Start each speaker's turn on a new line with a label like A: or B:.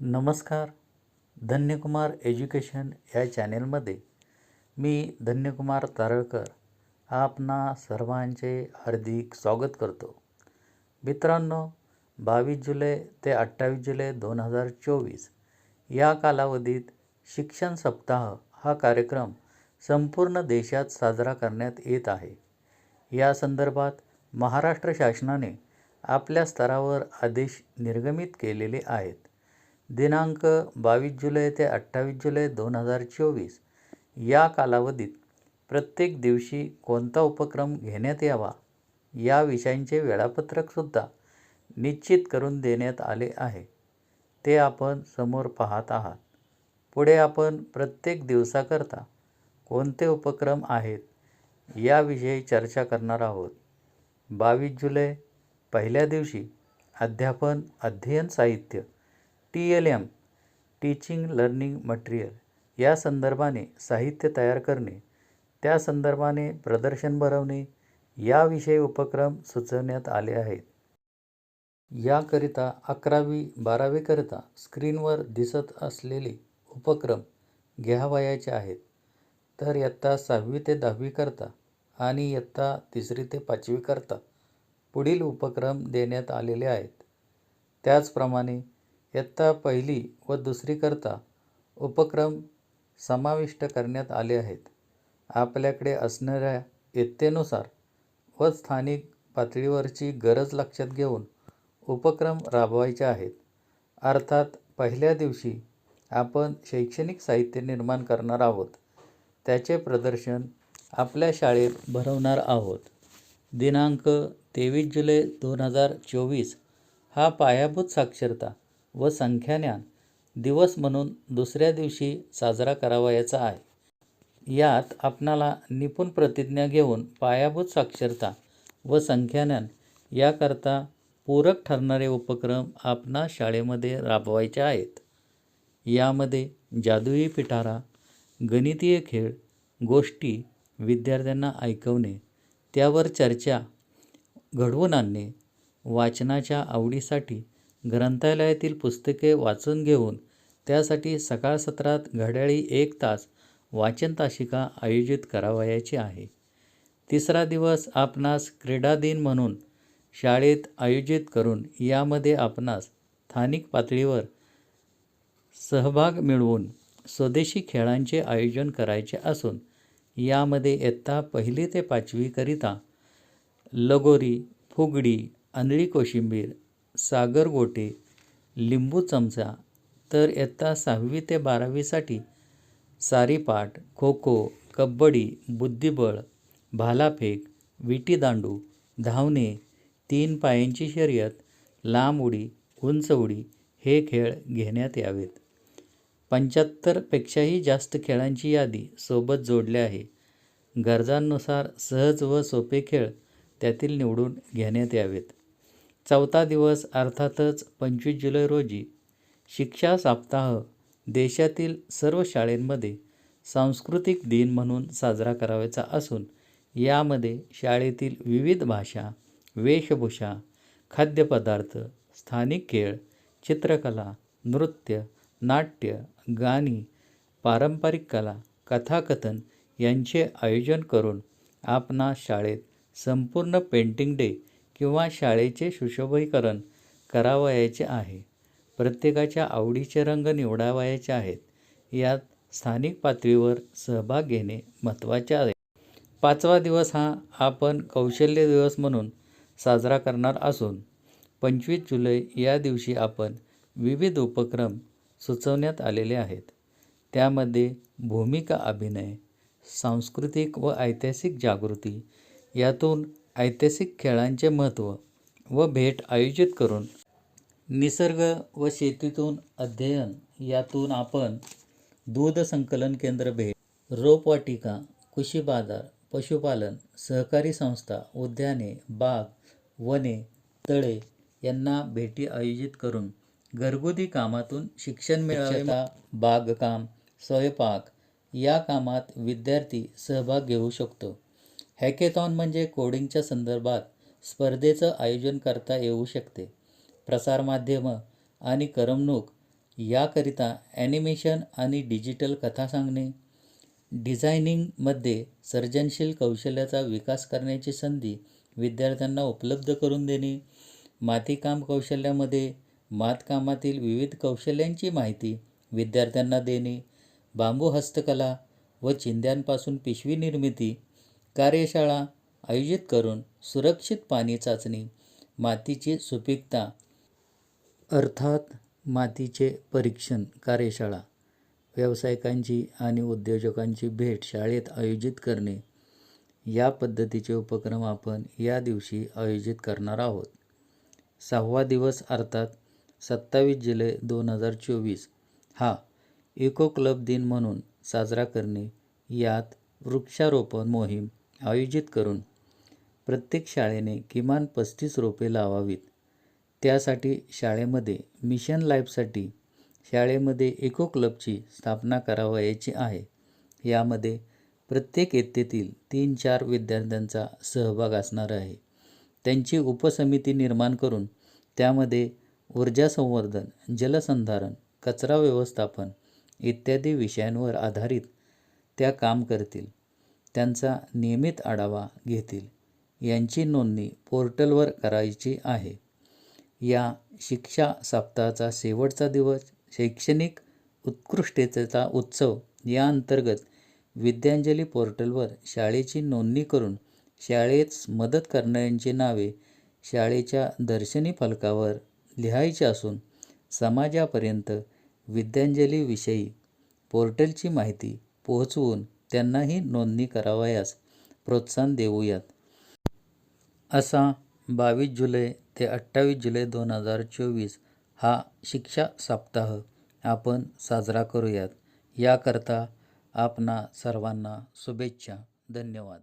A: नमस्कार. धन्यकुमार एज्युकेशन या चॅनेलमध्ये मी धन्यकुमार तारळकर आपणा सर्वांचे हार्दिक स्वागत करतो. मित्रांनो बावीस जुलै ते अठ्ठावीस जुलै दोन हजार चोवीस या कालावधीत शिक्षण सप्ताह हा कार्यक्रम संपूर्ण देशात साजरा करण्यात येत आहे. या संदर्भात महाराष्ट्र शासनाने आपल्या स्तरावर आदेश निर्गमित केलेले आहेत. दिनांक बावीस जुलै ते अठ्ठावीस जुलै दोन हजार चोवीस. या कालावधीत प्रत्येक दिवशी कोणता उपक्रम घेण्यात यावा या विषयांचे वेळापत्रकसुद्धा निश्चित करून देण्यात आले आहे. ते आपण समोर पाहत आहात. पुढे आपण प्रत्येक दिवसाकरता कोणते उपक्रम आहेत याविषयी चर्चा करणार आहोत. बावीस जुलै पहिल्या दिवशी अध्यापन अध्ययन साहित्य T L M teaching learning material या संदर्भाने साहित्य तयार करणे त्या संदर्भाने प्रदर्शन भरवणे याविषयी उपक्रम सुचवण्यात आले आहेत. याकरिता अकरावी बारावीकरिता स्क्रीनवर दिसत असलेले उपक्रम घ्यावयाचे आहेत. तर इयत्ता सहावी ते दहावीकरता आणि इयत्ता तिसरी ते पाचवीकरता पुढील उपक्रम देण्यात आलेले आहेत. त्याचप्रमाणे इयत्ता पहिली व दुसरीकरता उपक्रम समाविष्ट करण्यात आले आहेत. आपल्याकडे असणाऱ्या इयत्तेनुसार व स्थानिक पातळीवरची गरज लक्षात घेऊन उपक्रम राबवायचे आहेत. अर्थात पहिल्या दिवशी आपण शैक्षणिक साहित्य निर्माण करणार आहोत. त्याचे प्रदर्शन आपल्या शाळेत भरवणार आहोत. दिनांक तेवीस जुलै दोन हजार चोवीस हा पायाभूत साक्षरता व संख्याज्ञान दिवस म्हणून दुसऱ्या दिवशी साजरा करावयाचा आहे. यात आपणाला निपुण प्रतिज्ञा घेऊन पायाभूत साक्षरता व संख्याज्ञान याकरता पूरक ठरणारे उपक्रम आपणा शाळेमध्ये राबवायचे आहेत. यामध्ये जादुई पिटारा गणितीय खेळ गोष्टी विद्यार्थ्यांना ऐकवणे त्यावर चर्चा घडवून आणणे वाचनाच्या आवडीसाठी ग्रंथालयातील पुस्तके वाचून घेऊन त्यासाठी सकाळ सत्रात घड्याळी एक तास वाचन तासिका आयोजित करावयाची आहे. तिसरा दिवस आपणास क्रीडा दिन म्हणून शाळेत आयोजित करून यामध्ये आपणास स्थानिक पातळीवर सहभाग मिळवून स्वदेशी खेळांचे आयोजन करायचे असून यामध्ये इयत्ता पहिली ते पाचवीकरिता लगोरी फुगडी आंधळी कोशिंबीर सागरगोटे लिंबू चमचा तर इयत्ता सहावी ते बारावीसाठी सारीपाट खो खो कबड्डी बुद्धिबळ भालाफेक विटीदांडू धावणे तीन पायांची शर्यत लांब उडी उंच उडी हे खेळ घेण्यात यावेत. पंच्याहत्तरपेक्षाही जास्त खेळांची यादी सोबत जोडली आहे. गरजांनुसार सहज व सोपे खेळ त्यातील निवडून घेण्यात यावेत. चौथा दिवस अर्थातच पंचवीस जुलै रोजी शिक्षा सप्ताह देशातील सर्व शाळेंमध्ये सांस्कृतिक दिन म्हणून साजरा करावायचा असून यामध्ये शाळेतील विविध भाषा वेशभूषा खाद्यपदार्थ स्थानिक खेळ चित्रकला नृत्य नाट्य गाणी पारंपरिक कला कथाकथन यांचे आयोजन करून आपणा शाळेत संपूर्ण पेंटिंग डे किंवा शाळेचे सुशोभीकरण करावयाचे आहे. प्रत्येकाच्या आवडीचे रंग निवडावयाचे आहेत. यात स्थानिक पातळीवर सहभाग घेणे महत्त्वाचे आहे. पाचवा दिवस हा आपण कौशल्य दिवस म्हणून साजरा करणार असून पंचवीस जुलै या दिवशी आपण विविध उपक्रम सुचवण्यात आलेले आहेत. त्यामध्ये भूमिका अभिनय सांस्कृतिक व ऐतिहासिक जागृती यातून ऐतिहासिक खेळांचे महत्त्व व भेट आयोजित करून निसर्ग व शेतीतून अध्ययन यातून आपण दूध संकलन केंद्र भेट रोपवाटिका कृषी बाजार पशुपालन सहकारी संस्था उद्याने बाग वने तळे यांना भेटी आयोजित करून घरगुती कामातून शिक्षण मिळवता बागकाम स्वयंपाक या कामात विद्यार्थी सहभाग घेऊ शकतो. हॅकेथॉन म्हणजे कोडिंगच्या संदर्भात स्पर्धेचं आयोजन करता येऊ शकते. प्रसारमाध्यमं आणि करमणूक याकरिता ॲनिमेशन आणि डिजिटल कथा सांगणे डिझायनिंगमध्ये सर्जनशील कौशल्याचा विकास करण्याची संधी विद्यार्थ्यांना उपलब्ध करून देणे मातीकाम कौशल्यामध्ये मातकामातील विविध कौशल्यांची माहिती विद्यार्थ्यांना देणे बांबू हस्तकला व चिंध्यांपासून पिशवी निर्मिती कार्यशाळा आयोजित करून सुरक्षित पाणी चाचणी मातीची सुपीकता अर्थात मातीचे परीक्षण कार्यशाळा व्यावसायिकांची आणि उद्योजकांची भेट शाळेत आयोजित करणे. या पद्धतीचे उपक्रम आपण या दिवशी आयोजित करणार आहोत. सहावा दिवस अर्थात सत्तावीस जुलै दोन हजार चोवीस हा इको क्लब दिन म्हणून साजरा करणे. यात वृक्षारोपण मोहीम आयोजित करून प्रत्येक शाळेने किमान पस्तीस रोपे लावावीत. त्यासाठी शाळेमध्ये मिशन लाईफसाठी शाळेमध्ये इको क्लबची स्थापना करावयाची आहे. यामध्ये प्रत्येक इयत्तेतील तीन चार विद्यार्थ्यांचा सहभाग असणार आहे. त्यांची उपसमिती निर्माण करून त्यामध्ये ऊर्जा संवर्धन जलसंधारण कचरा व्यवस्थापन इत्यादी विषयांवर आधारित त्या काम करतील. त्यांचा नियमित आढावा घेतील. यांची नोंदणी पोर्टलवर करायची आहे. या शिक्षा सप्ताहाचा शेवटचा दिवस शैक्षणिक उत्कृष्टतेचा उत्सव या अंतर्गत विद्यांजली पोर्टलवर शाळेची नोंदणी करून शाळेत मदत करणाऱ्यांची नावे शाळेच्या दर्शनी फलकावर लिहायची असून समाजापर्यंत विद्यांजलीविषयी पोर्टलची माहिती पोहोचवून त्यांनाही नोंदणी करावयास प्रोत्साहन देऊयात. असा बावीस जुलै ते अठ्ठावीस जुलै दोन हजार चोवीस हा शिक्षा सप्ताह आपण साजरा करूयात. याकरता आपणा सर्वांना शुभेच्छा. धन्यवाद.